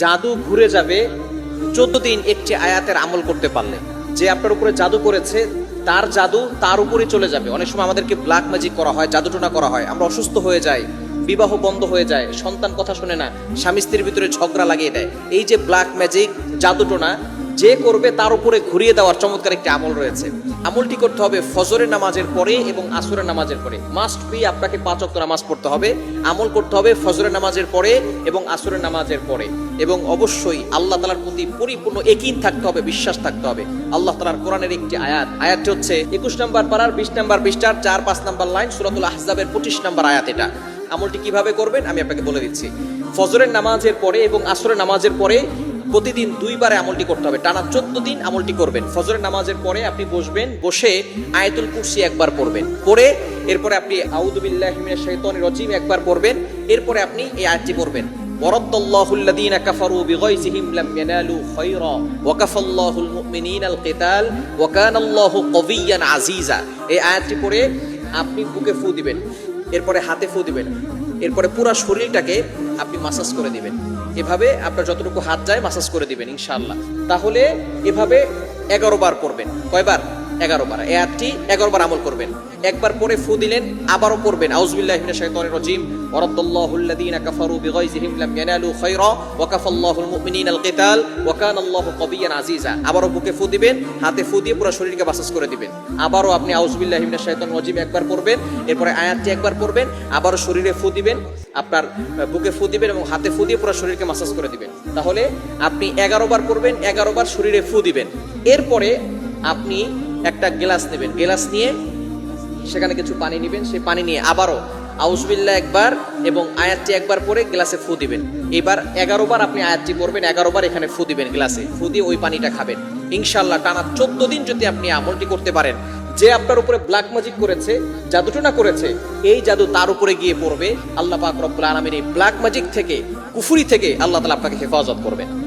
জাদু ঘুরে যাবে। চোদ্দ দিন একটি আয়াতের আমল করতে পারলে। যে আপনার উপরে জাদু করেছে, তার জাদু তার উপরে চলে যাবে। অনেক সময় আমাদেরকে ব্ল্যাক ম্যাজিক করা হয়, জাদুটোনা করা হয়। আমরা অসুস্থ হয়ে যাই, বিবাহ বন্ধ হয়ে যায়, সন্তান কথা শুনে না, স্বামী স্ত্রীর ভিতরে ঝগড়া লাগিয়ে দেয়। এই যে ব্ল্যাক ম্যাজিক জাদুটোনা, যে করবে তার উপরে ঘুরিয়ে দেওয়ার চমৎকার একটি আমল রয়েছে। আমলটি করতে হবে ফজরের নামাজের পরে এবং আসরের নামাজের পরে। মাস্ট বি আপনাকে পাঁচ ওয়াক্ত নামাজ পড়তে হবে, আমল করতে হবে ফজরের নামাজের পরে এবং আসরের নামাজের পরে। এবং অবশ্যই আল্লাহ তালার প্রতি পরিপূর্ণ একিন থাকতে হবে, বিশ্বাস থাকতে হবে। আল্লাহ তালার কোরআনের একটি আয়াত। আয়াতটি হচ্ছে একুশ নম্বর পাড়ার, বিশ নম্বর বিশটার চার, পাঁচ নম্বর লাইন, সুরাতুল আহজাবের পঁচিশ নম্বর আয়াত এটা। আমলটি কীভাবে করবেন আমি আপনাকে বলে দিচ্ছি। ফজরের নামাজের পরে এবং আসরের নামাজের পরে প্রতিদিন দুইবার আমলটি করতে হবে টানা চোদ্দ দিন আমলটি করবেন ফজরের নামাজের পরে আপনি বসবেন বসে আয়াতুল কুরসি একবার পড়বেন পড়ে এরপরে আপনি আউদুবিল্লাহ শৈতনির রজিম একবার পড়বেন এরপরে আপনি এই আয়াতটি পড়বেন ورد الله الذين كفروا بغيظهم لم ينالوا خيرا وكفى الله المؤمنين القتال وكان الله قويا عزيزا এই আয়াতটি পড়ে আপনি বুকে ফু দিবেন এরপরে হাতে ফু দিবেন এরপরে পুরো শরীরটাকে আপনি মাসাজ করে দিবেন এভাবে আপনার যতটুকু হাত যায় মাসাজ করে দিবেন, ইনশাআল্লাহ। তাহলে এভাবে এগারো বার করবেন। কয়বার? এগারো বার। আয়াতটি এগারো বার আমল করবেন। একবার পরে ফু দিলেন, আবারও করবেন। আজিজা আবারও বুকে ফু দিবেন, হাতে ফু দিয়ে পুরো শরীরকে মাসাজ করে দিবেন। আবারও আপনি আউজবিল্লাহ মিনাশ শাইতানির রাজিম একবার পড়বেন এরপরে আয়াতটি একবার পড়বেন আবারও শরীরে ফু দিবেন। আপনার বুকে ফু দিবেন এবং হাতে ফু দিয়ে পুরো শরীরকে মাসাজ করে দিবেন। তাহলে আপনি এগারো বার করবেন, এগারো বার শরীরে ফু দিবেন। এরপরে আপনি একটা গ্লাস নেবেন। গ্লাস নিয়ে সেখানে কিছু পানি নেবেন। সেই পানি নিয়ে আবারও আউসবিল্লা একবার এবং আয়াতটি একবার পরে গ্লাসে ফু দিবেন। এবার এগারো বার আপনি আয়াতটি করবেন এগারো বার এখানে ফু দিবেন গ্লাসে ফু দিয়ে ওই পানিটা খাবেন। ইনশাল্লাহ টানা চোদ্দ দিন যদি আপনি আমলটি করতে পারেন যে আপনার উপরে ব্ল্যাক ম্যাজিক করেছে, জাদুটনা করেছে, এই জাদু তার উপরে গিয়ে পড়বে। আল্লাহ পাক রব্বুল আলমের এই ব্ল্যাক ম্যাজিক থেকে, কুফুরি থেকে আল্লাহ তালা আপনাকে হেফাজত করবেন।